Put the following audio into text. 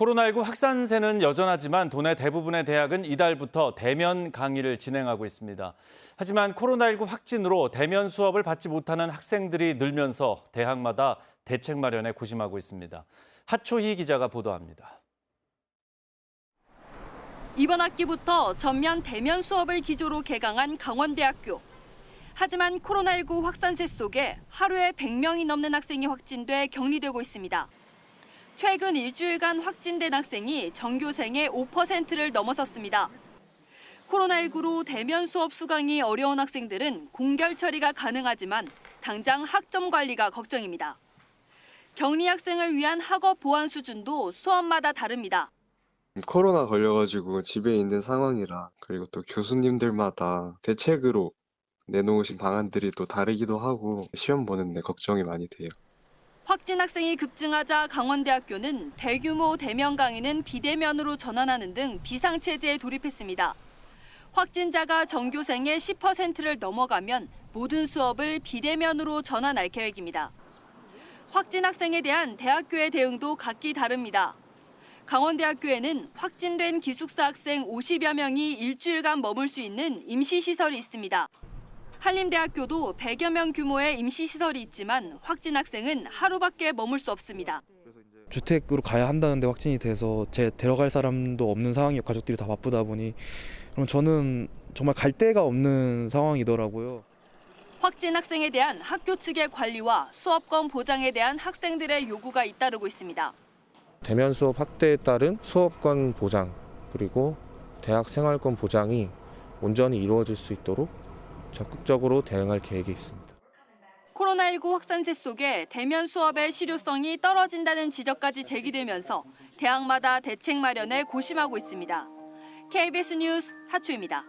코로나19 확산세는 여전하지만 도내 대부분의 대학은 이달부터 대면 강의를 진행하고 있습니다. 하지만 코로나19 확진으로 대면 수업을 받지 못하는 학생들이 늘면서 대학마다 대책 마련에 고심하고 있습니다. 하초희 기자가 보도합니다. 이번 학기부터 전면 대면 수업을 기조로 개강한 강원대학교. 하지만 코로나19 확산세 속에 하루에 100명이 넘는 학생이 확진돼 격리되고 있습니다. 최근 일주일간 확진된 학생이 전교생의 5%를 넘어섰습니다. 코로나19로 대면 수업 수강이 어려운 학생들은 공결 처리가 가능하지만 당장 학점 관리가 걱정입니다. 격리 학생을 위한 학업 보안 수준도 수업마다 다릅니다. 코로나 걸려가지고 집에 있는 상황이라 그리고 또 교수님들마다 대책으로 내놓으신 방안들이 또 다르기도 하고 시험 보는데 걱정이 많이 돼요. 확진 학생이 급증하자 강원대학교는 대규모 대면 강의는 비대면으로 전환하는 등 비상체제에 돌입했습니다. 확진자가 전교생의 10%를 넘어가면 모든 수업을 비대면으로 전환할 계획입니다. 확진 학생에 대한 대학교의 대응도 각기 다릅니다. 강원대학교에는 확진된 기숙사 학생 50여 명이 일주일간 머물 수 있는 임시시설이 있습니다. 한림대학교도 100여 명 규모의 임시시설이 있지만 확진 학생은 하루밖에 머물 수 없습니다. 주택으로 가야 한다는데 확진이 돼서 제 데려갈 사람도 없는 상황이고 가족들이 다 바쁘다 보니 그럼 저는 정말 갈 데가 없는 상황이더라고요. 확진 학생에 대한 학교 측의 관리와 수업권 보장에 대한 학생들의 요구가 잇따르고 있습니다. 대면 수업 확대에 따른 수업권 보장 그리고 대학 생활권 보장이 온전히 이루어질 수 있도록 적극적으로 대응할 계획이 있습니다. 코로나19 확산세 속에 대면 수업의 실효성이 떨어진다는 지적까지 제기되면서 대학마다 대책 마련에 고심하고 있습니다. KBS 뉴스 하추입니다.